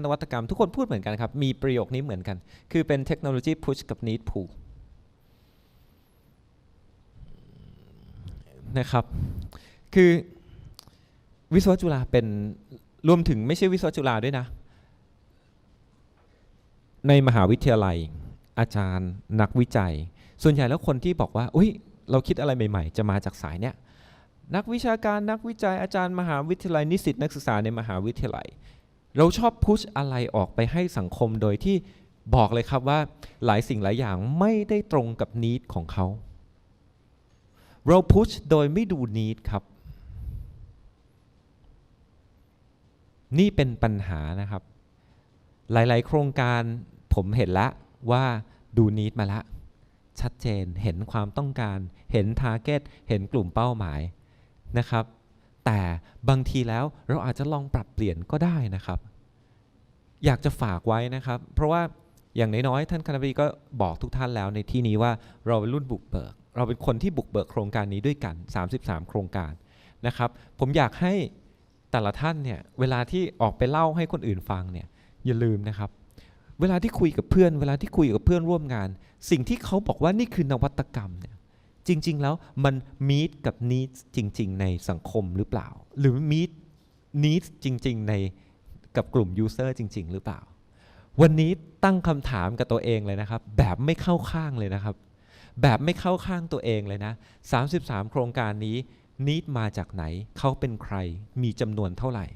นวัตกรรมทุกคนพูดเหมือนกันครับ มีประโยคนี้เหมือนกัน คือเป็นเทคโนโลยีพุชกับ need pull นะครับ คือวิศวะจุฬาเป็นรวมถึงไม่ใช่วิศวะจุฬาด้วยนะ ในมหาวิทยาลัย อาจารย์ นักวิจัย ส่วนใหญ่แล้วคนที่บอกว่าอุ้ยเราคิดอะไรใหม่ ๆ จะมาจากสายเนี้ยนักวิชาการนักวิจัยอาจารย์มหาวิทยาลัยนิสิตนักศึกษาในมหาวิทยาลัย เราชอบพุชอะไรออกไปให้สังคมโดยที่บอกเลยครับว่าหลายสิ่งหลายอย่างไม่ได้ตรงกับนิดของเขา เราพุชโดยไม่ดูนิดครับ นี่เป็นปัญหานะครับ หลาย ๆ โครงการผมเห็นละว่าดูนิดมาละ ชัดเจนเห็นความต้องการ เห็นทาร์เก็ตเห็นกลุ่มเป้าหมายนะครับ แต่บางทีแล้วเราอาจจะลองปรับเปลี่ยนก็ได้นะครับ อยากจะฝากไว้นะครับ เพราะว่าอย่างน้อยๆท่านคณะบดีก็บอกทุกท่านแล้วในที่นี้ว่าเราเป็นรุ่นบุกเบิก เราเป็นคนที่บุกเบิกโครงการนี้ด้วยกัน 33 โครงการนะครับ ผมอยากให้แต่ละท่านเนี่ยเวลาที่ออกไปเล่าให้คนอื่นฟังเนี่ยอย่าลืมนะครับ เวลาที่คุยกับเพื่อน เวลาที่คุยกับเพื่อนร่วมงาน สิ่งที่เขาบอกว่านี่คือนวัตกรรมเนี่ย จริง ๆ แล้วมันมีดกับนีดจริง ๆ ในสังคมหรือเปล่า หรือมีดนีดจริง ๆ ในกับกลุ่มยูเซอร์จริง ๆ หรือเปล่า วันนี้ตั้งคำถามกับตัวเองเลยนะครับ แบบไม่เข้าข้างเลยนะครับ แบบไม่เข้าข้างตัวเองเลยนะ 33 โครงการนี้นีดมาจากไหน เขาเป็นใครมีจำนวนเท่าไหร่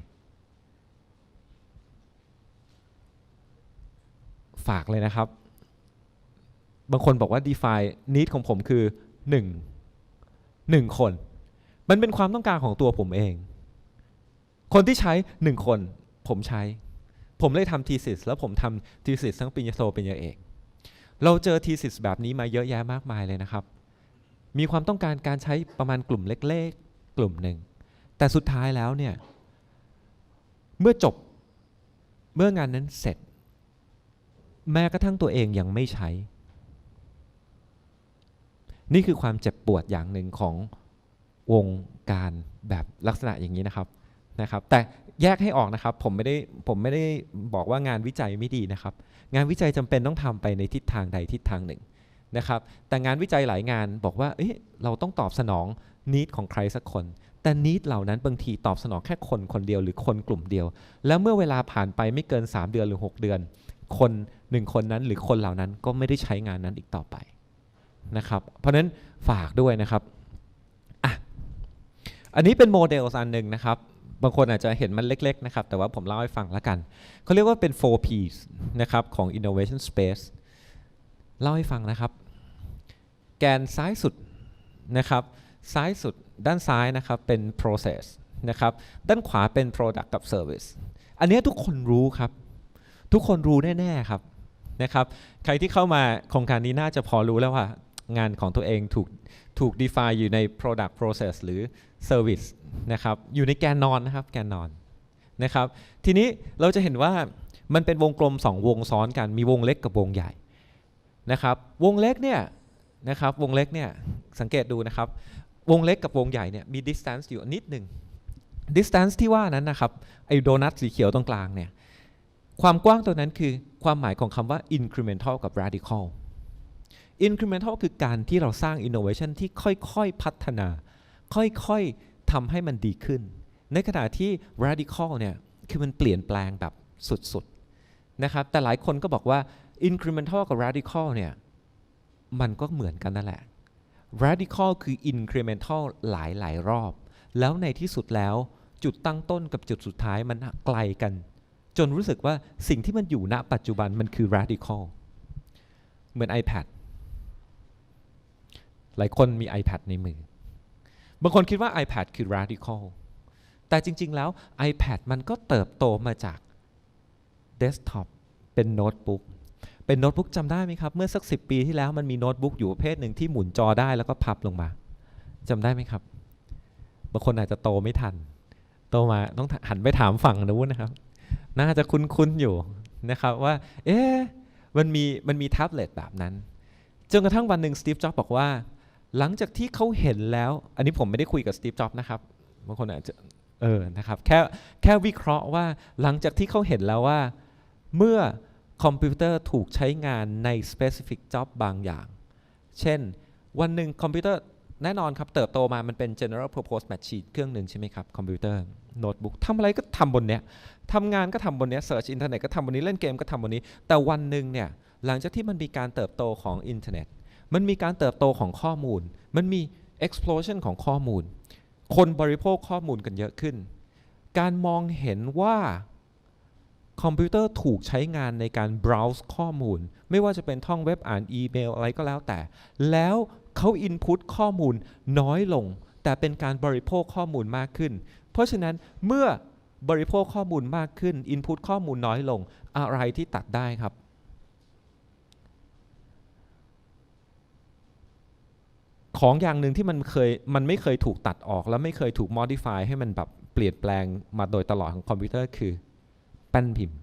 ฝากเลยนะครับ บางคนบอกว่า define need ของผมคือ 1 1คน มันเป็นความต้องการของตัวผมเอง คนที่ใช้1คน ผมใช้ ผมเลยทำ thesis แล้วผมทำ thesis ทั้งปริญญาโทปริญญาเอกเราเจอ thesis แบบนี้มาเยอะแยะมากมายเลยนะครับ มีความต้องการการใช้ประมาณกลุ่มเล็กๆ กลุ่มหนึ่ง แต่สุดท้ายแล้วเนี่ย เมื่อจบ เมื่องานนั้นเสร็จ แม้กระทั่งตัวเองยังไม่ใช้ นี่คือความเจ็บปวดอย่างหนึ่งของวงการแบบลักษณะอย่างนี้นะครับนะครับ แต่แยกให้ออกนะครับผมไม่ได้ผมไม่ได้บอกว่างานวิจัยไม่ดีนะครับ งานวิจัยจำเป็นต้องทำไปในทิศทางใดทิศทางหนึ่งนะครับ แต่งานวิจัยหลายงานบอกว่าเอ้ยเราต้องตอบสนองนิดของใครสักคน แต่นิดเหล่านั้นบางทีตอบสนองแค่คนคนเดียวหรือคนกลุ่มเดียว แล้วเมื่อเวลาผ่านไปไม่เกิน 3 เดือนหรือ 6 เดือน คนหนึ่งคนนั้นหรือคนเหล่านั้นก็ไม่ได้ใช้งานนั้นอีกต่อไป นะครับ เพราะนั้นฝากด้วยนะครับอะอันนี้เป็นโมเดลอันหนึ่งนะครับ บางคนอาจจะเห็นมันเล็ก ๆ นะครับ แต่ว่าผมเล่าให้ฟังล้วกัน เขาเรียกว่าเป็น 4Ps นะครับของ innovation space เล่าให้ฟังนะครับ แกนซ้ายสุดนะครับ ซ้ายสุดด้านซ้ายนะครับเป็น process นะครับ ด้านขวาเป็น product กับ service อันนี้ทุกคนรู้ครับ ทุกคนรู้แน่ ๆ ครับนะครับ ใครที่เข้ามาโครงการนี้น่าจะพอรู้แล้วว่า งานของตัวเองถูกถูก define อยู่ใน product process หรือ service นะครับอยู่ในแกนนอนนะครับแกนนอนนะครับทีนี้เราจะเห็นว่ามันเป็นวงกลม 2 วงซ้อนกันมีวงเล็กกับวงใหญ่นะครับวงเล็กเนี่ยนะครับวงเล็กเนี่ยสังเกตดูนะครับวงเล็กกับวงใหญ่เนี่ยมี distance อยู่นิดหนึ่ง distance ที่ว่านั้นนะครับไอ้โดนัทสีเขียวตรงกลางเนี่ยความกว้างตัวนั้นคือความหมายของคำว่า incremental กับ radical incremental คือการที่เราสร้าง innovation ที่ค่อยๆ พัฒนา ค่อยๆทำให้มันดีขึ้น ในขณะที่ radical เนี่ยคือมันเปลี่ยนแปลงแบบสุดๆนะครับแต่หลายคนก็บอกว่า incremental กับ radical เนี่ยมันก็เหมือนกันนั่นแหละ radical คือ incremental หลายๆรอบ แล้วในที่สุดแล้วจุดตั้งต้นกับจุดสุดท้ายมันไกลกัน จนรู้สึกว่าสิ่งที่มันอยู่ณปัจจุบันมันคือ radical เหมือน iPad หลายคนมี iPad ในมือ บางคนคิดว่า iPad คือ radical แต่จริง ๆ แล้ว iPad มันก็เติบโตมาจาก desktop เป็นโน้ตบุ๊กเป็นโน้ตบุ๊กจำได้ไหมครับ เมื่อสัก 10 ปีที่แล้วมันมีโน้ตบุ๊กอยู่ประเภทหนึ่งที่หมุนจอได้แล้วก็พับลงมาจำได้ไหมครับ บางคนอาจจะโตไม่ทัน โตมาต้องหันไปถามฝั่งนู้นนะครับ น่าจะคุ้นๆอยู่นะครับว่า เอ๊ะมันมีมันมีแท็บเล็ตแบบนั้น จนกระทั่งวันหนึ่งสตีฟจ็อบบอกว่า หลังจากที่เขาเห็นแล้ว อันนี้ผมไม่ได้คุยกับสตีฟ จ็อบนะครับบางคนอาจจะเออนะครับแค่แค่วิเคราะห์ว่าหลังจากที่เขาเห็นแล้วว่า เมื่อคอมพิวเตอร์ถูกใช้งานใน specific job บางอย่าง เช่น วันหนึ่งคอมพิวเตอร์แน่นอนครับเติบโตมามันเป็น general purpose machine เครื่องหนึ่งใช่ไหมครับ คอมพิวเตอร์โน้ตบุ๊กทำอะไรก็ทำบนเนี้ยทำงานก็ทำบนเนี้ย search อินเทอร์เน็ตก็ทำบนนี้เล่นเกมก็ทำบนนี้ แต่วันหนึ่งเนี่ยหลังจากที่มันมีการเติบโตของอินเทอร์เน็ต มันมีการเติบโตของข้อมูล มันมี explosion ของข้อมูล คนบริโภคข้อมูลกันเยอะขึ้น การมองเห็นว่าคอมพิวเตอร์ถูกใช้งานในการ browse ข้อมูล ไม่ว่าจะเป็นท่องเว็บอ่านอีเมลอะไรก็แล้วแต่ แล้วเขา input ข้อมูลน้อยลง แต่เป็นการบริโภคข้อมูลมากขึ้น เพราะฉะนั้นเมื่อบริโภคข้อมูลมากขึ้น input ข้อมูลน้อยลงอะไรที่ตัดได้ครับ ของอย่างหนึ่งที่มันเคยมันไม่เคยถูกตัดออก แล้วไม่เคยถูก modify ให้มันแบบเปลี่ยนแปลงมาโดยตลอดของคอมพิวเตอร์คือแป้นพิมพ์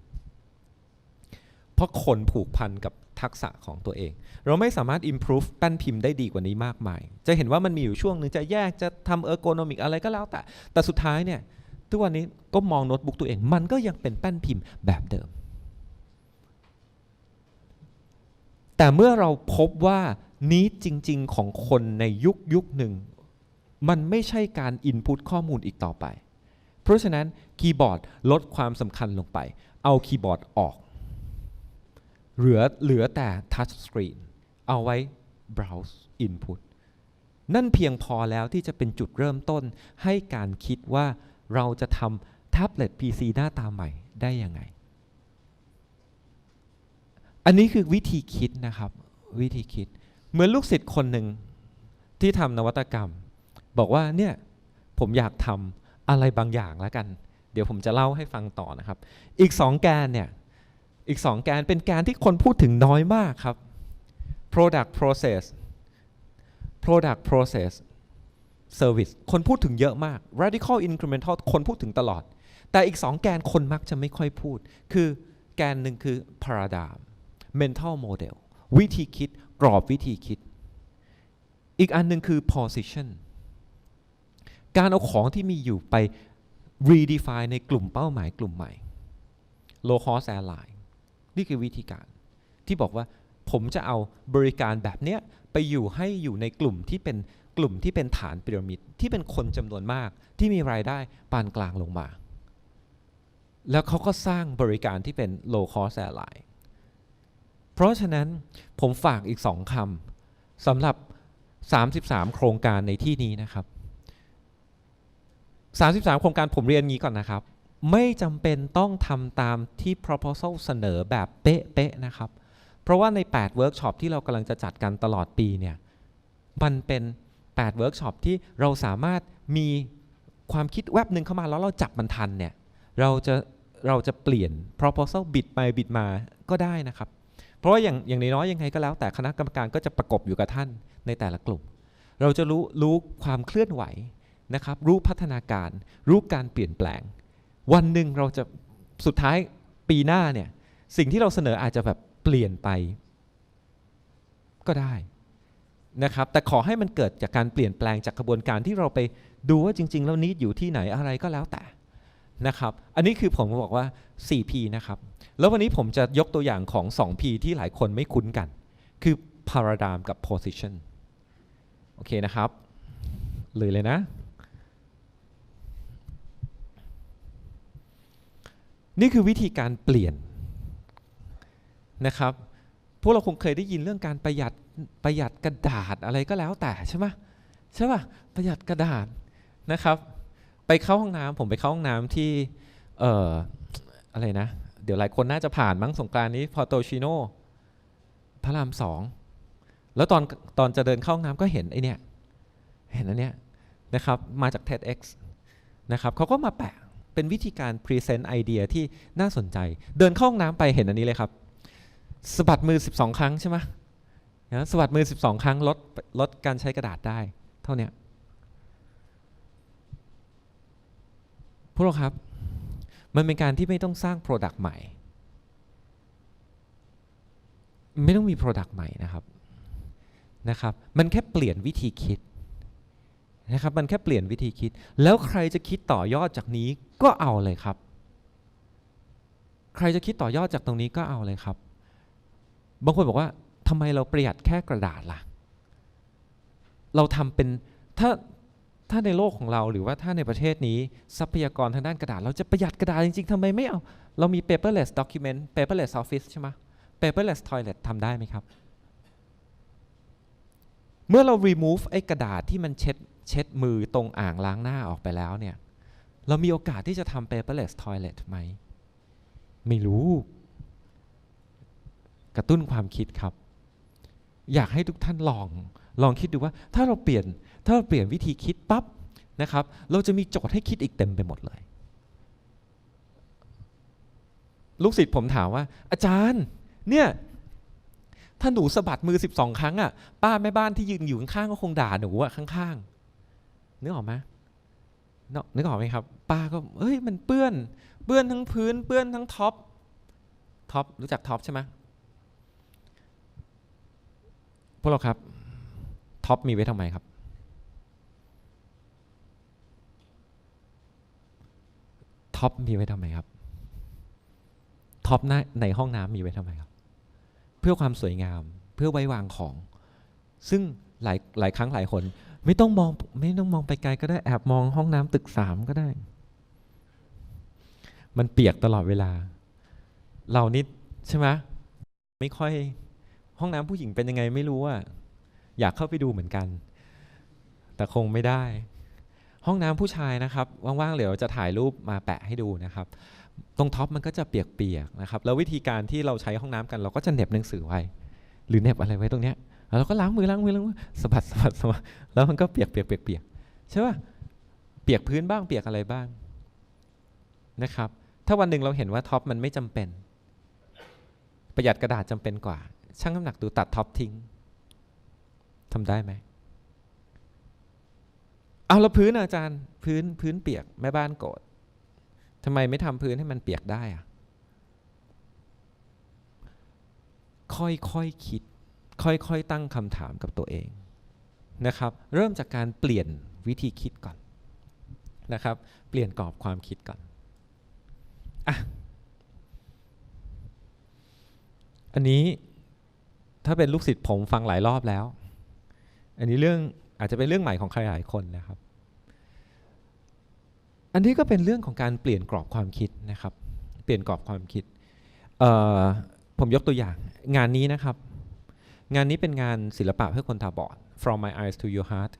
เพราะคนผูกพันกับทักษะของตัวเอง เราไม่สามารถ improve แป้นพิมพ์ได้ดีกว่านี้มากมาย จะเห็นว่ามันมีอยู่ช่วงหนึ่งจะแยกจะทำ ergonomic อะไรก็แล้วแต่ แต่สุดท้ายเนี่ยทุกวันนี้ก็มองโน้ตบุ๊กตัวเอง มันก็ยังเป็นแป้นพิมพ์แบบเดิม แต่เมื่อเราพบว่า นี้จริง ๆ ของคนในยุคยุคหนึ่ง มันไม่ใช่การอินพุตข้อมูลอีกต่อไป เพราะฉะนั้นคีย์บอร์ดลดความสำคัญลงไป เอาคีย์บอร์ดออก เหลือเหลือแต่ทัชสกรีนเอาไว้ browse input นั่นเพียงพอแล้วที่จะเป็นจุดเริ่มต้นให้การคิดว่าเราจะทำแท็บเล็ต PC หน้าตาใหม่ได้ยังไง อันนี้คือวิธีคิดนะครับ วิธีคิด เหมือนลูกศิษย์คนหนึ่งที่ทำนวัตกรรม บอกว่าเนี่ยผมอยากทำอะไรบางอย่างแล้วกัน เดี๋ยวผมจะเล่าให้ฟังต่อนะครับ อีกสองแกนเนี่ยอีกสองแกนเป็นแกนที่คนพูดถึงน้อยมากครับ product process product process service คนพูดถึงเยอะมาก radical incremental คนพูดถึงตลอด แต่อีกสองแกนคนมักจะไม่ค่อยพูด คือแกนหนึ่งคือ paradigm mental model วิธีคิด กรอบวิธีคิด อีกอันหนึ่งคือ position การเอาของที่มีอยู่ไป redefine ในกลุ่มเป้าหมายกลุ่มใหม่ low cost airline นี่คือวิธีการ ที่บอกว่าผมจะเอาบริการแบบเนี้ยไปอยู่ให้อยู่ในกลุ่มที่เป็นกลุ่มที่เป็นฐานพีระมิดที่เป็นคนจำนวนมากที่มีรายได้ปานกลางลงมา แล้วเขาก็สร้างบริการที่เป็น low cost airline เพราะฉะนั้นผมฝากอีกสองคำสำหรับ 33 โครงการในที่นี้นะครับ 33 โครงการผมเรียนงี้ก่อนนะครับ ไม่จำเป็นต้องทำตามที่ proposal เสนอแบบเป๊ะๆนะครับ เพราะว่าใน8เวิร์กช็อปที่เรากำลังจะจัดกันตลอดปีเนี่ยมันเป็น8เวิร์กช็อปที่เราสามารถมีความคิดแวบหนึ่งเข้ามาแล้วเราจับมันทันเนี่ยเราจะเราจะเปลี่ยน proposal บิดไปบิดมาก็ได้นะครับ ราะว่าอย่างอย่างน้อยๆยังไงก็แล้ว แต่คณะกรรมการก็จะประกบอยู่กับท่านในแต่ละกลุ่ม เราจะรู้รู้ความเคลื่อนไหวนะครับรู้พัฒนาการ รู้การเปลี่ยนแปลง วันหนึ่งเราจะสุดท้ายปีหน้าเนี่ยสิ่งที่เราเสนออาจจะแบบเปลี่ยนไป ก็ได้นะครับแต่ขอให้มันเกิดจากการเปลี่ยนแปลงจากกระบวนการที่เราไปดูว่าจริง ๆ แล้วนี้อยู่ที่ไหนอะไรก็แล้วแต่ นะครับ อันนี้คือผมบอกว่า 4P นะครับ แล้ววันนี้ผมจะยกตัวอย่างของ 2P ที่หลายคนไม่คุ้นกัน คือ paradigm กับ position โอเคนะครับ เลยเลยนะ นี่คือวิธีการเปลี่ยนนะครับ พวกเราคงเคยได้ยินเรื่องการประหยัดประหยัดกระดาษอะไรก็แล้วแต่ใช่ไหมใช่ป่ะประหยัดกระดาษนะครับ ไปเข้าห้องน้ำผมไปเข้าห้องน้ำที่เอ่ออะไรนะ เดี๋ยวหลายคนน่าจะผ่านมั้งสงกรานนี้พอโตชิโนพระรามสองแล้วตอนตอนจะเดินเข้าห้องน้ำก็เห็นไอเนี้ยเห็นอันเนี้ยนะครับมาจาก TEDx นะครับเขาก็มาแปะเป็นวิธีการพรีเซนต์ไอเดียที่น่าสนใจ เดินเข้าห้องน้ำไปเห็นอันนี้เลยครับสะบัดมือ 12 ครั้งใช่ไหมนะสะบัดมือ 12 ครั้งลดลดการใช้กระดาษได้ เท่านี้ พวกเราครับ มันเป็นการที่ไม่ต้องสร้าง Product ใหม่ ไม่ต้องมี Product ใหม่นะครับนะครับ มันแค่เปลี่ยนวิธีคิดนะครับ มันแค่เปลี่ยนวิธีคิด แล้วใครจะคิดต่อยอดจากนี้ก็เอาเลยครับ ใครจะคิดต่อยอดจากตรงนี้ก็เอาเลยครับ บางคนบอกว่าทำไมเราประหยัดแค่กระดาษล่ะ เราทำเป็นถ้า ถ้าในโลกของเราหรือว่าถ้าในประเทศนี้ทรัพยากรทางด้านกระดาษ เราจะประหยัดกระดาษจริงๆทำไมไม่เอา เรามี paperless document paperless office ใช่ไหม paperless toilet ทำได้ไหมครับ เมื่อเรา remove ไอ้กระดาษที่มันเช็ดเช็ดมือตรงอ่างล้างหน้าออกไปแล้วเนี่ยเรามีโอกาสที่จะทำ paperless toilet ไหม ไม่รู้ กระตุ้นความคิดครับ อยากให้ทุกท่านลอง ลองคิดดูว่าถ้าเราเปลี่ยน ถ้าเราเปลี่ยนวิธีคิดปั๊บนะครับ เราจะมีโจทย์ให้คิดอีกเต็มไปหมดเลย ลูกศิษย์ผมถามว่า อาจารย์ เนี่ยถ้าหนูสะบัดมือ 12 ครั้งอะป้าแม่บ้านที่ยืนอยู่ข้างๆก็คงด่าหนูอะข้างๆนึกออกไหมนึกนึกออกไหมครับ ป้าก็เอ้ยมันเปื้อน เปื้อนทั้งพื้น เปื้อนทั้งท็อปท็อปรู้จักท็อปใช่ไหมพวกเราครับท็อปมีไว้ทำไมครับ ท็อปมีไว้ทำไมครับท็อปในห้องน้ำมีไว้ทำไมครับ เพื่อความสวยงามเพื่อไว้วางของ ซึ่งหลายหลายครั้งหลายคน ไม่ต้องมองไม่ต้องมองไปไกลก็ได้แอบมองห้องน้ำตึกสามก็ได้ มันเปียกตลอดเวลา เรานี่ใช่ไหมไม่ค่อยห้องน้ำผู้หญิงเป็นยังไงไม่รู้อะอยากเข้าไปดูเหมือนกัน แต่คงไม่ได้ ห้องน้ำผู้ชายนะครับว่างๆเดี๋ยวจะถ่ายรูปมาแปะให้ดูนะครับตรงท็อปมันก็จะเปียกๆนะครับแล้ววิธีการที่เราใช้ห้องน้ำกัน เราก็จะเหน็บหนังสือไว้ หรือเน็บอะไรไว้ตรงเนี้ยเราก็ล้างมือล้างมือล้างมือสะบัดสะบัดสะบัดแล้วมันก็เปียกเปียกเปียกเปียกใช่ป่ะเปียกพื้นบ้างเปียกอะไรบ้างนะครับ ถ้าวันหนึ่งเราเห็นว่าท็อปมันไม่จำเป็น ประหยัดกระดาษจำเป็นกว่าชั่งน้ำหนักดูตัดท็อปทิ้งทำได้ไหม เอาแล้วพื้นอาจารย์พื้นพื้นเปียกแม่บ้านโกรธทำไมไม่ทำพื้นให้มันเปียกได้อะค่อยๆคคิด ค่อยๆตั้งคำถามกับตัวเองนะครับ เริ่มจากการเปลี่ยนวิธีคิดก่อนนะครับ เปลี่ยนกรอบความคิดก่อนอะอันนี้ถ้าเป็นลูกศิษย์ผมฟังหลายรอบแล้ว อันนี้เรื่อง อาจจะเป็นเรื่องใหม่ของใครหลายคนนะครับ อันนี้ก็เป็นเรื่องของการเปลี่ยนกรอบความคิดนะครับ เปลี่ยนกรอบความคิด ผมยกตัวอย่างงานนี้นะครับ งานนี้เป็นงานศิลปะเพื่อคนตาบอด From My Eyes to Your Heart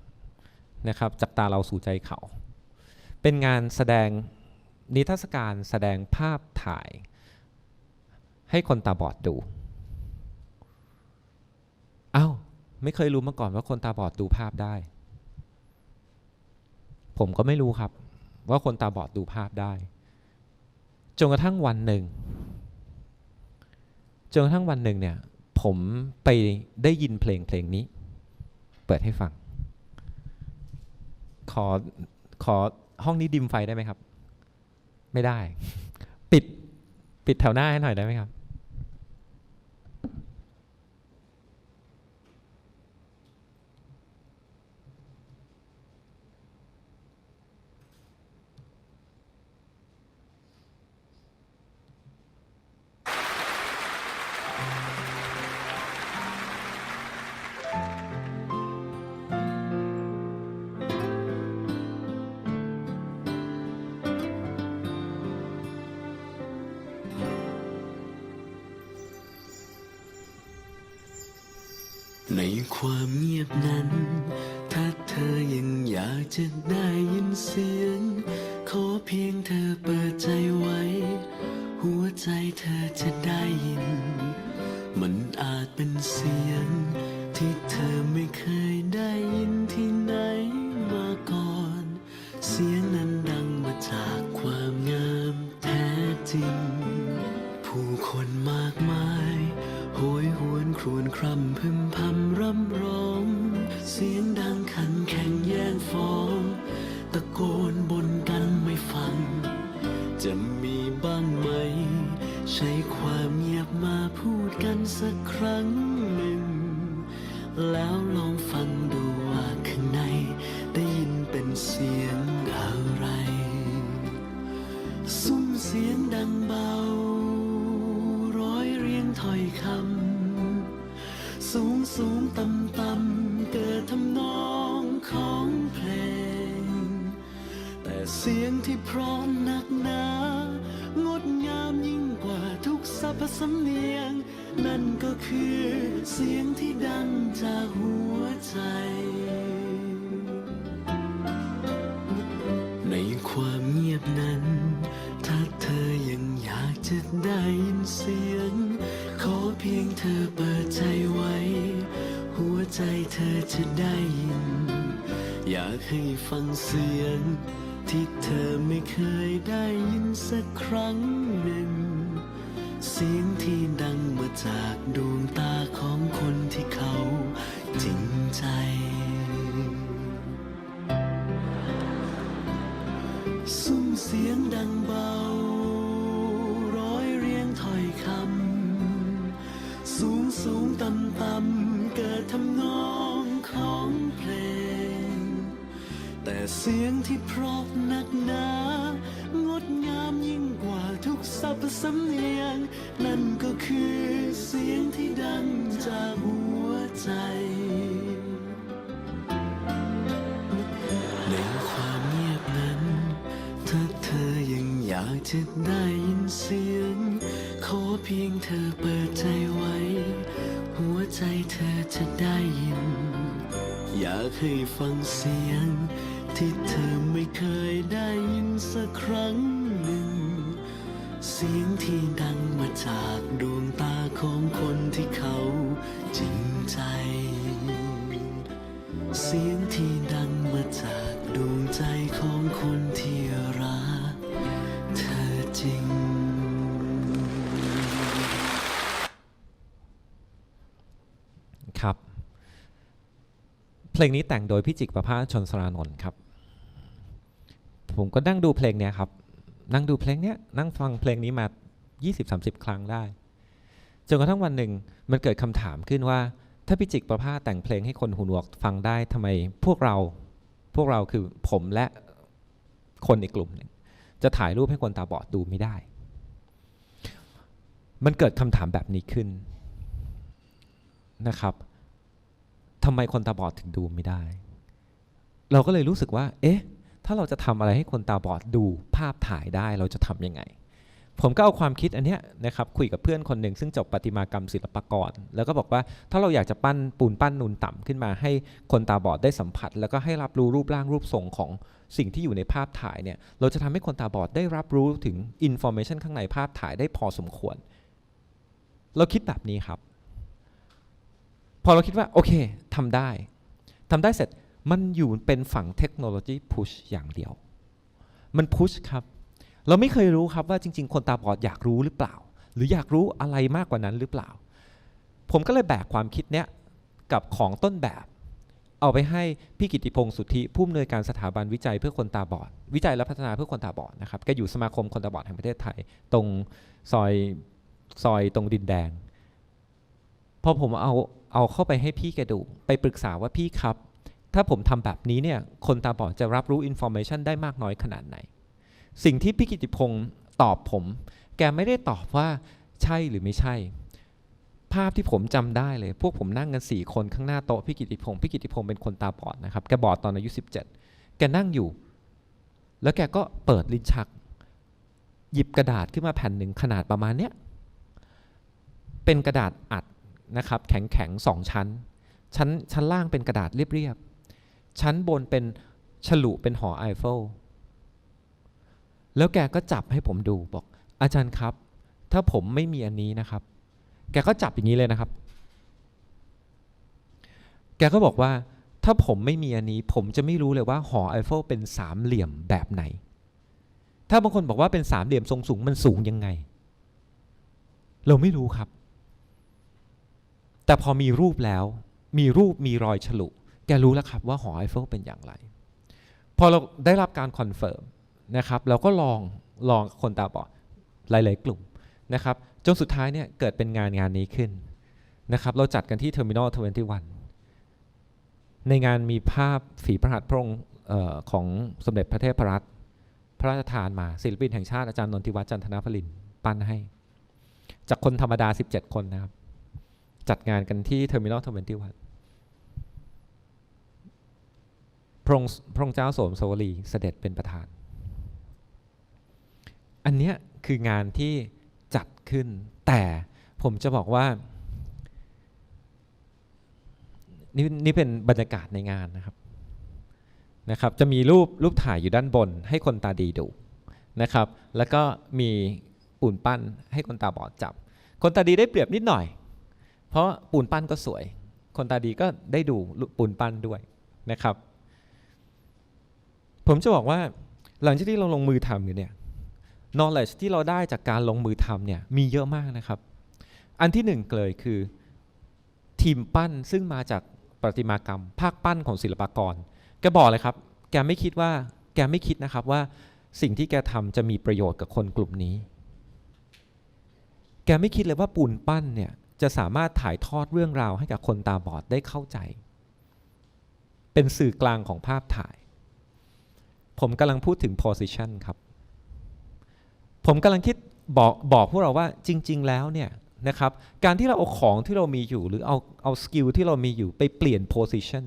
นะครับจับตาเราสู่ใจเขา เป็นงานแสดงนิทรรศการแสดงภาพถ่าย ให้คนตาบอดดูอ้าว ไม่เคยรู้มาก่อนว่าคนตาบอดดูภาพได้ ผมก็ไม่รู้ครับ ว่าคนตาบอดดูภาพได้ จนกระทั่งวันหนึ่ง จนกระทั่งวันหนึ่งเนี่ย ผมไปได้ยินเพลงเพลงนี้ เปิดให้ฟัง ขอ ขอห้องนี้ดิมไฟได้ไหมครับ ไม่ได้ ปิด ปิดแถวหน้าให้หน่อยได้ไหมครับ ในความเงียบนั้น ถ้าเธอยังอยากจะได้ยินเสียง ขอเพียงเธอเปิดใจไว้ หัวใจเธอจะได้ยิน มันอาจเป็นเสียง ที่เธอไม่เคยได้ยินที่ไหนมาก่อน เสียงนั้นดังมาจากความงามแท้จริง ผู้คนมากมาย โหยหวนครวญคร่ำพึม สักครั้งหนึ่ง แล้วลองฟังดูว่าข้างในได้ยินเป็นเสียงอะไร ซุ้มเสียงดังเบา ร้อยเรียงถอยคำ สูงสูงต่ำต่ำเกิดทำนองของเพลง แต่เสียงที่พร้อมหนักหนางดงามยิ่งกว่าทุกสรรพสำเนียง นั่นก็คือเสียงที่ดังจากหัวใจ ในความเงียบนั้น ถ้าเธอยังอยากจะได้ยินเสียง ขอเพียงเธอเปิดใจไว้ หัวใจเธอจะได้ยิน อยากให้ฟังเสียง ที่เธอไม่เคยได้ยินสักครั้ง จากดวงตาของคนที่เขาจริงใจ ซุ้มเสียงดังเบา ร้อยเรียงถ้อยคำ สูงสูงต่ำต่ำเกิดทำนองของเพลง แต่เสียงที่เพราะนักหนา งดงามยิ่งกว่าทุกสรรพสำเนียง นั่นก็คือเสียงที่ดังจากหัวใจ ในความเงียบนั้น ถ้าเธอยังอยากจะได้ยินเสียง ขอเพียงเธอเปิดใจไว้ หัวใจเธอจะได้ยิน อยากให้ฟังเสียง ที่เธอไม่เคยได้ยินสักครั้งหนึ่ง เสียงที่ดังมาจากดวงตาของคนที่เขาจริงใจ เสียงที่ดังมาจากดวงใจของคนที่รักเธอจริง ครับ เพลงนี้แต่งโดยพี่จิกประภาชนสรานนท์ครับ ผมก็นั่งดูเพลงเนี้ยครับ นั่งดูเพลงเนี้ยนั่งฟังเพลงนี้มา 20-30 ครั้งได้ จนกระทั่งวันหนึ่งมันเกิดคำถามขึ้นว่า ถ้าพี่จิกประภาสแต่งเพลงให้คนหูหนวกฟังได้ทำไมพวกเราพวกเราคือผมและคนในกลุ่มหนึ่งจะถ่ายรูปให้คนตาบอดดูไม่ได้ มันเกิดคำถามแบบนี้ขึ้นนะครับทำไมคนตาบอดถึงดูไม่ได้ เราก็เลยรู้สึกว่า เอ๊ะ ถ้าเราจะทำอะไรให้คนตาบอดดูภาพถ่ายได้เราจะทำยังไง ผมก็เอาความคิดอันเนี้ยนะครับคุยกับเพื่อนคนหนึ่งซึ่งจบประติมากรรมศิลปากร แล้วก็บอกว่าถ้าเราอยากจะปั้นปูนปั้นนูนต่ำขึ้นมา ให้คนตาบอดได้สัมผัส แล้วก็ให้รับรู้รูปร่างรูปทรงของสิ่งที่อยู่ในภาพถ่ายเนี่ยเราจะทำให้คนตาบอดได้รับรู้ถึงอินโฟเมชันข้างในภาพถ่ายได้พอสมควร เราคิดแบบนี้ครับ พอเราคิดว่าโอเคทำได้ทำได้เสร็จ มันอยู่เป็นฝั่งเทคโนโลยีพุชอย่างเดียว มันพุชครับ เราไม่เคยรู้ครับว่าจริง ๆ คนตาบอดอยากรู้หรือเปล่า หรืออยากรู้อะไรมากกว่านั้นหรือเปล่า ผมก็เลยแบกความคิดเนี้ยกับของต้นแบบ เอาไปให้พี่กิติพงศ์สุทธิผู้อำนวยการสถาบันวิจัยเพื่อคนตาบอด วิจัยและพัฒนาเพื่อคนตาบอดนะครับแกอยู่สมาคมคนตาบอดแห่งประเทศไทย ตรงซอยซอยตรงดินแดงพอผมเอาเอาเข้าไปให้พี่แกดู ไปปรึกษาว่าพี่ครับ ถ้าผมทำแบบนี้เนี่ยคนตาบอดจะรับรู้อินโฟมชันได้มากน้อยขนาดไหน สิ่งที่พี่กิติพงศ์ตอบผม แกไม่ได้ตอบว่าใช่หรือไม่ใช่ ภาพที่ผมจำได้เลย พวกผมนั่งกันสี่คนข้างหน้าโต๊ะพี่กิติพงศ์พี่กิติพงศ์เป็นคนตาบอดนะครับแกบอดตอนอายุ 17 แกนั่งอยู่ แล้วแกก็เปิดลิ้นชัก หยิบกระดาษขึ้นมาแผ่นหนึ่งขนาดประมาณเนี้ยเป็นกระดาษอัดนะครับแข็งๆสองชั้น ชั้นชั้นล่างเป็นกระดาษเรียบ ชั้นบนเป็นฉลุเป็นหอไอเฟลแล้วแกก็จับให้ผมดูบอก อาจารย์ครับ ถ้าผมไม่มีอันนี้นะครับ แกก็จับอย่างนี้เลยนะครับ แกก็บอกว่า ถ้าผมไม่มีอันนี้ ผมจะไม่รู้เลยว่าหอไอเฟลเป็นสามเหลี่ยมแบบไหน ถ้าบางคนบอกว่าเป็นสามเหลี่ยมทรงสูงมันสูงยังไง เราไม่รู้ครับ แต่พอมีรูปแล้ว มีรูปมีรอยฉลุ แกรู้แล้วครับว่าหอไอเฟลเป็นอย่างไร พอเราได้รับการคอนเฟิร์มนะครับเราก็ลองลองคนตาบอดหลาย ๆ กลุ่มนะครับจนสุดท้ายเนี่ยเกิดเป็นงานงานนี้ขึ้นนะครับเราจัดกันที่ Terminal 21 ในงานมีภาพฝีพระหัตถ์พระองค์ของสมเด็จพระเทพรัตน์พระราชทานมาศิลปินแห่งชาติอาจารย์นนทิวัฒน์จันทนาพลินปั้นให้ จากคนธรรมดา 17 คนนะครับ จัดงานกันที่ Terminal 21 พระองค์พระองค์เจ้าโสมสวลีเสด็จเป็นประธาน อันเนี้ยคืองานที่จัดขึ้น แต่ผมจะบอกว่านี่นี่เป็นบรรยากาศในงานนะครับนะครับ จะมีรูปรูปถ่ายอยู่ด้านบน ให้คนตาดีดูนะครับ แล้วก็มีปูนปั้นให้คนตาบอดจับ คนตาดีได้เปรียบนิดหน่อย เพราะปูนปั้นก็สวย คนตาดีก็ได้ดูปูนปั้นด้วยนะครับ ผมจะบอกว่าหลังจากที่เราลงมือทำเนี่ย knowledge ที่เราได้จากการลงมือทำเนี่ยมีเยอะมากนะครับ อันที่หนึ่งเลยคือทีมปั้นซึ่งมาจากประติมากรรม ภาคปั้นของศิลปากร แกบอกเลยครับ แกไม่คิดว่าแกไม่คิดนะครับว่าสิ่งที่แกทำจะมีประโยชน์กับคนกลุ่มนี้ แกไม่คิดเลยว่าปูนปั้นเนี่ยจะสามารถถ่ายทอดเรื่องราวให้กับคนตาบอดได้เข้าใจ เป็นสื่อกลางของภาพถ่าย ผมกำลังพูดถึง position ครับ ผมกำลังคิดบอกบอกพวกเราว่าจริง ๆ แล้วเนี่ยนะครับ การที่เราเอาของที่เรามีอยู่ หรือเอาเอาสกิลที่เรามีอยู่ไปเปลี่ยน position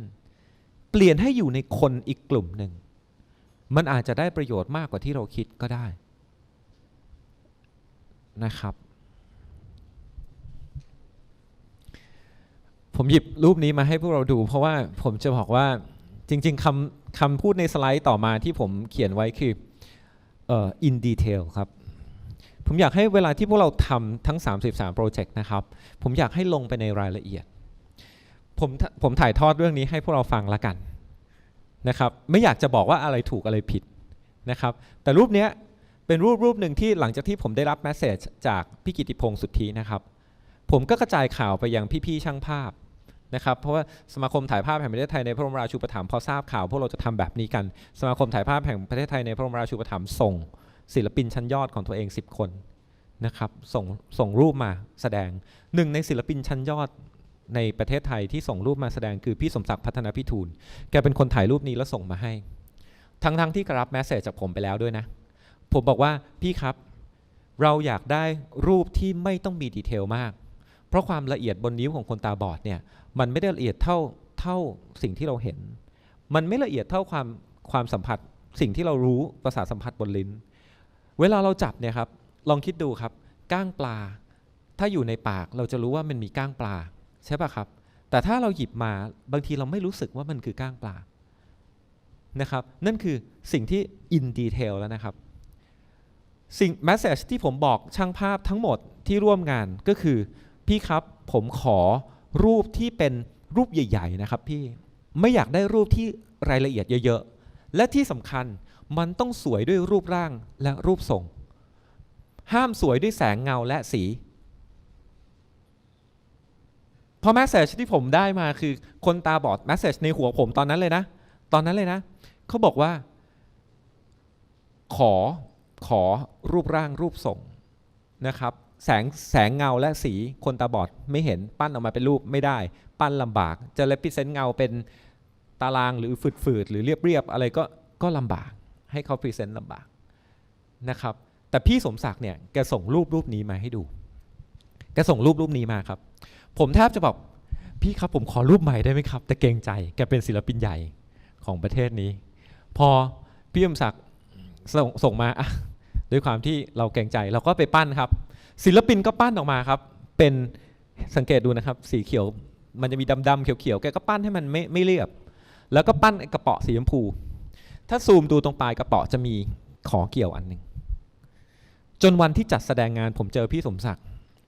เปลี่ยนให้อยู่ในคนอีกกลุ่มหนึ่ง มันอาจจะได้ประโยชน์มากกว่าที่เราคิดก็ได้นะครับ ผมหยิบรูปนี้มาให้พวกเราดู เพราะว่าผมจะบอกว่า จริงๆคำคำพูดในสไลด์ต่อมาที่ผมเขียนไว้คือเอ่อ in detail ครับ ผมอยากให้เวลาที่พวกเราทำทั้ง 33 โปรเจกต์นะครับ ผมอยากให้ลงไปในรายละเอียด ผมผมถ่ายทอดเรื่องนี้ให้พวกเราฟังละกันนะครับ ไม่อยากจะบอกว่าอะไรถูกอะไรผิดนะครับ แต่รูปเนี้ยเป็นรูปรูปหนึ่งที่หลังจากที่ผมได้รับแมสเซจจากพี่กิติพงศ์สุทธีนะครับ ผมก็กระจายข่าวไปยังพี่ๆช่างภาพ นะครับเพราะว่าสมาคมถ่ายภาพแห่งประเทศไทยในพระบรมราชูปถัมภ์พอทราบข่าวพวกเราจะทำแบบนี้กัน สมาคมถ่ายภาพแห่งประเทศไทยในพระบรมราชูปถัมภ์ส่ง ศิลปินชั้นยอดของตัวเอง 10 คนนะครับส่งส่งรูปมาแสดงหนึ่งในศิลปินชั้นยอดในประเทศไทยที่ส่งรูปมาแสดงคือพี่สมศักดิ์พัฒนาพิทูลแกเป็นคนถ่ายรูปนี้แล้วส่งมาให้ ทั้งๆทที่กรับแมสเซจจากผมไปแล้วด้วยนะ ผมบอกว่าพี่ครับ เราอยากได้รูปที่ไม่ต้องมีดีเทลมาก เพราะความละเอียดบนนิ้วของคนตาบอดเนี่ยมันไม่ได้ละเอียดเท่าเท่าสิ่งที่เราเห็น มันไม่ละเอียดเท่าความความสัมผัสสิ่งที่เรารู้ประสาทสัมผัสบนลิ้น เวลาเราจับเนี่ยครับลองคิดดูครับก้างปลา ถ้าอยู่ในปากเราจะรู้ว่ามันมีก้างปลาใช่ปะครับ แต่ถ้าเราหยิบมาบางทีเราไม่รู้สึกว่ามันคือก้างปลานะครับนั่นคือสิ่งที่ in detail แล้วนะครับสิ่ง message ที่ผมบอกช่างภาพทั้งหมดที่ร่วมงานก็คือ พี่ครับผมขอรูปที่เป็นรูปใหญ่ ๆ นะครับพี่ไม่อยากได้รูปที่รายละเอียดเยอะๆ และที่สำคัญมันต้องสวยด้วยรูปร่างและรูปทรง ห้ามสวยด้วยแสงเงาและสีพราะแมสเซจที่ผมได้มาคือคนตาบอดแมสเซจในหัวผมตอนนั้นเลยนะ ตอนนั้นเลยนะเขาบอกว่า ขอขอรูปร่างรูปทรงนะครับ แสงแสงเงาและสีคนตาบอดไม่เห็นปั้นออกมาเป็นรูปไม่ได้ ปั้นลำบาก จะเลพิเซนต์เงาเป็นตารางหรือฝืดๆหรือเรียบๆอะไรก็ก็ลำบาก ให้เขาพรีเซนต์ลำบากนะครับ แต่พี่สมศักดิ์เนี่ยแกส่งรูปรูปนี้มาให้ดูแกส่งรูปรูปนี้มาครับ ผมแทบจะบอกพี่ครับผมขอรูปใหม่ได้ไหมครับ แต่เกรงใจแกเป็นศิลปินใหญ่ของประเทศนี้ พอพี่สมศักดิ์ส่งส่งมาด้วยความที่เราเกรงใจเราก็ไปปั้นครับ ศิลปินก็ปั้นออกมาครับเป็นสังเกตดูนะครับ สีเขียวมันจะมีดำๆเขียวๆแกก็ปั้นให้มันไม่ไม่เรียบ แล้วก็ปั้นกระเป๋อสีชมพู ถ้าซูมดูตรงปลายกระเป๋อจะมีขอเกี่ยวอันหนึ่งจนวันที่จัดแสดงงานผมเจอพี่สมศักดิ์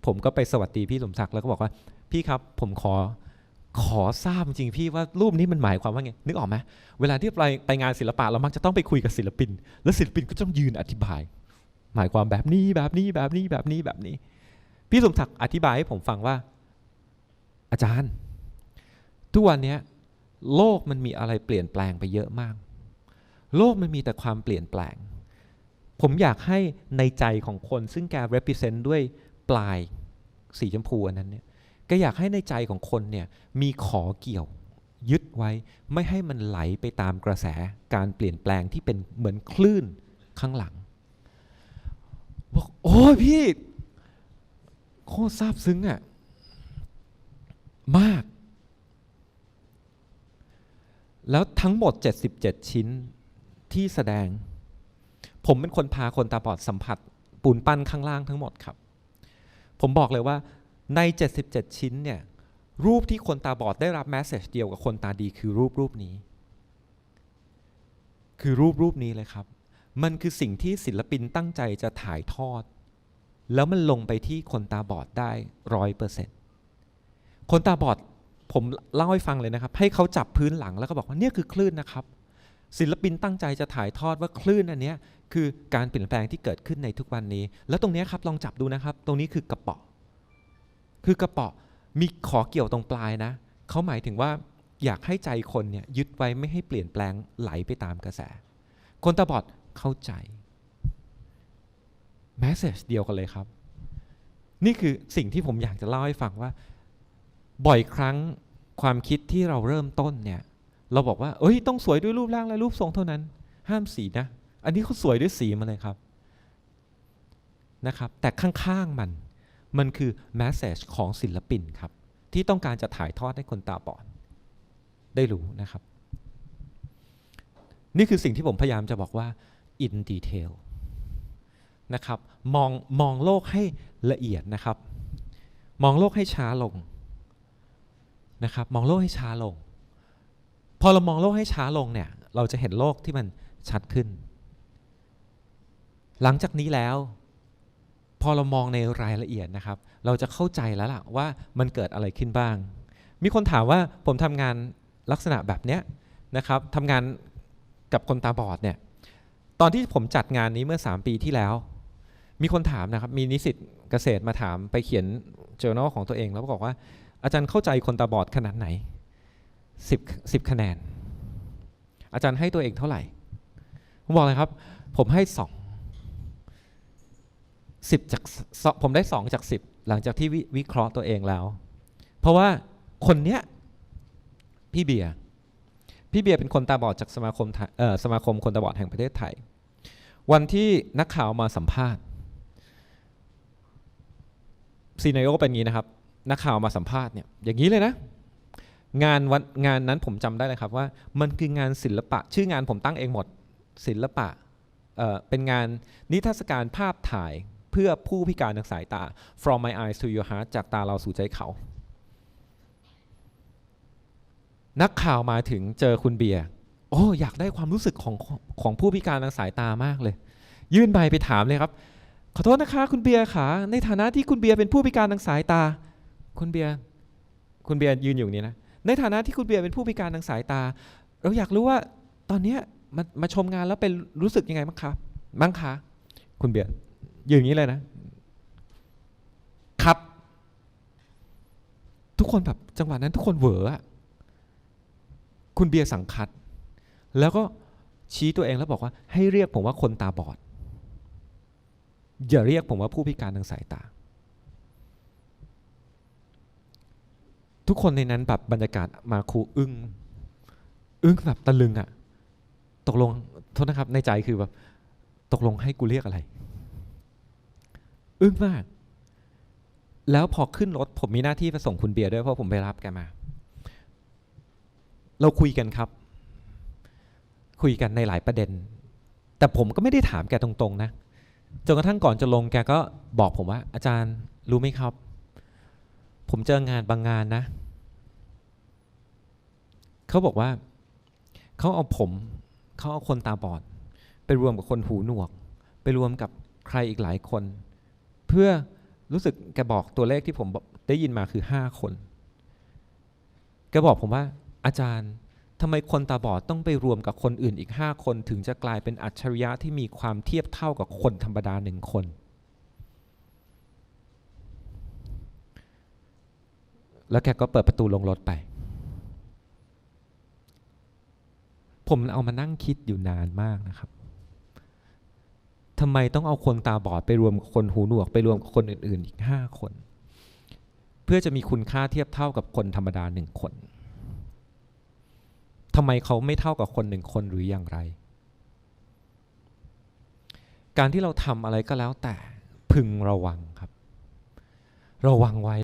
ผมก็ไปสวัสดีพี่สมศักดิ์แล้วก็บอกว่าพี่ครับผมขอขอทราบจริงพี่ว่ารูปนี้มันหมายความว่าไงนึกออกไหมเวลาที่ไปไปงานศิลปะเรามักจะต้องไปคุยกับศิลปิน แล้วศิลปินก็ต้องยืนอธิบาย หมายความแบบนี้แบบนี้แบบนี้แบบนี้แบบนี้ พี่สมศักดิ์อธิบายให้ผมฟังว่า อาจารย์ ทุกวันนี้โลกมันมีอะไรเปลี่ยนแปลงไปเยอะมาก โลกมันมีแต่ความเปลี่ยนแปลง ผมอยากให้ในใจของคนซึ่งแก represent ด้วยปลายสีชมพูอันนั้นเนี่ยก็อยากให้ในใจของคนเนี่ยมีขอเกี่ยวยึดไว้ไม่ให้มันไหลไปตามกระแสการเปลี่ยนแปลงที่เป็นเหมือนคลื่นข้างหลัง บอกโอ้พี่ โคตรซาบซึ้งอะะมาก แล้วทั้งหมด 77 ชิ้นที่แสดง ผมเป็นคนพาคนตาบอดสัมผัส ปูนปั้นข้างล่างทั้งหมดครับ ผมบอกเลยว่าใน 77 ชิ้นเนี่ยรูปที่คนตาบอดได้รับแมสเซจเดียวกับคนตาดีคือรูปรูปนี้ คือรูปรูปนี้เลยครับ มันคือสิ่งที่ศิลปินตั้งใจจะถ่ายทอด แล้วมันลงไปที่คนตาบอดได้ร้อยเปอร์เซ็นต์คนตาบอดผมเล่าให้ฟังเลยนะครับ ให้เขาจับพื้นหลังแล้วก็บอกว่าเนี่ยคือคลื่นนะครับ ศิลปินตั้งใจจะถ่ายทอดว่าคลื่นอันเนี้ยคือการเปลี่ยนแปลงที่เกิดขึ้นในทุกวันนี้ แล้วตรงนี้ครับลองจับดูนะครับ ตรงนี้คือกระป๋อคือกระป๋อมีขอเกี่ยวตรงปลายนะเขาหมายถึงว่าอยากให้ใจคนเนี่ยยึดไว้ไม่ให้เปลี่ยนแปลงไหลไปตามกระแส คนตาบอด เข้าใจแมสเซจเดียวกันเลยครับ นี่คือสิ่งที่ผมอยากจะเล่าให้ฟังว่า บ่อยครั้งความคิดที่เราเริ่มต้นเนี่ย เราบอกว่าเอ้ยต้องสวยด้วยรูปร่างและรูปทรงเท่านั้น ห้ามสีนะ อันนี้เขาสวยด้วยสีมาเลยครับนะครับ แต่ข้างๆมันมันคือแมสเซจของศิลปินครับ ที่ต้องการจะถ่ายทอดให้คนตาบอดได้รู้นะครับ นี่คือสิ่งที่ผมพยายามจะบอกว่า in detail นะครับมองมองโลกให้ละเอียดนะครับ มองโลกให้ช้าลงนะครับมองโลกให้ช้าลง พอเรามองโลกให้ช้าลงเนี่ยเราจะเห็นโลกที่มันชัดขึ้น หลังจากนี้แล้ว พอเรามองในรายละเอียดนะครับ เราจะเข้าใจแล้วล่ะว่ามันเกิดอะไรขึ้นบ้าง มีคนถามว่าผมทำงานลักษณะแบบเนี้ยนะครับทำงานกับคนตาบอดเนี่ย ตอนที่ผมจัดงานนี้เมื่อ 3 ปีที่แล้ว มีคนถามนะครับ มีนิสิตเกษตรมาถามไปเขียน journal ของตัวเอง แล้วบอกว่า อาจารย์เข้าใจคนตาบอดขนาดไหน 10 10คะแนน อาจารย์ให้ตัวเองเท่าไหร่ ผมบอกเลยครับ ผมให้สองสิบจากผมได้สองจากสิบหลังจากที่วิวเคราะห์ตัวเองแล้ว เพราะว่าคนเนี้ยพี่เบียร์พี่เบียร์เป็นคนตาบอดจากสมาคมสมาคมคนตาบอดแห่งประเทศไทย วันที่นักข่าวมาสัมภาษณ์ซีนายโอเป็นอย่างนี้นะครับ นักข่าวมาสัมภาษณ์เนี่ยอย่างนี้เลยนะ งานวันงานนั้นผมจำได้เลยครับว่า มันคืองานศิลปะ ชื่องานผมตั้งเองหมดศิลปะเเป็นงานนิทรรศการภาพถ่ายเพื่อผู้พิการทางสายตา from my eyes to your heart จากตาเราสู่ใจเขา นักข่าวมาถึงเจอคุณเบียร์ โอ้อยากได้ความรู้สึกของของผู้พิการทางสายตามากเลย ยื่นใบไปถามเลยครับขอโทษนะคะคุณเบียร์ขาในฐานะที่คุณเบียร์เป็นผู้พิการทางสายตา คุณเบียร์คุณเบียร์ยืนอยู่นี่นะในฐานะที่คุณเบียร์เป็นผู้พิการทางสายตา เราอยากรู้ว่าตอนเนี้ยมามาชมงานแล้วเป็นรู้สึกยังไงบ้างคะบ้างคะคุณเบียร์ยืนอย่างนี้เลยนะ ครับ ทุกคนแบบจังหวะนั้นทุกคนเหวอะคุณเบียร์สังคัด แล้วก็ชี้ตัวเองแล้วบอกว่าให้เรียกผมว่าคนตาบอด อย่าเรียกผมว่าผู้พิการทางสายตา ทุกคนในนั้นแบบบรรยากาศมาครูอึ้งอึ้งแบบตะลึงอะตกลงโทษนะครับในใจคือแบบตกลงให้กูเรียกอะไร อึ้งมาก แล้วพอขึ้นรถผมมีหน้าที่ไปส่งคุณเบียร์ด้วยเพราะผมไปรับแกมา เราคุยกันครับ คุยกันในหลายประเด็น แต่ผมก็ไม่ได้ถามแกตรงๆนะจนกระทั่งก่อนจะลงแกก็บอกผมว่า อาจารย์รู้ไหมครับ ผมเจองานบางงานนะ เขาบอกว่าเขาเอาผมเขาเอาคนตาบอด ไปรวมกับคนหูหนวก ไปรวมกับใครอีกหลายคน เพื่อรู้สึกแกบอกตัวเลขที่ผมได้ยินมาคือห้าคนแกบอกผมว่าอาจารย์ ทำไมคนตาบอดต้องไปรวมกับคนอื่นอีกห้าคนถึงจะกลายเป็นอัจฉริยะที่มีความเทียบเท่ากับคนธรรมดาหนึ่งคน แล้วแกก็เปิดประตูลงรถไป ผมเอามานั่งคิดอยู่นานมากนะครับทำไมต้องเอาคนตาบอดไปรวมกับคนหูหนวกไปรวมกับคนอื่นๆอีกห้าคน เพื่อจะมีคุณค่าเทียบเท่ากับคนธรรมดาหนึ่งคน ทำไมเขาไม่เท่ากับคนหนึ่งคนหรืออย่างไร การที่เราทำอะไรก็แล้วแต่พึงระวังครับ ระวังไว้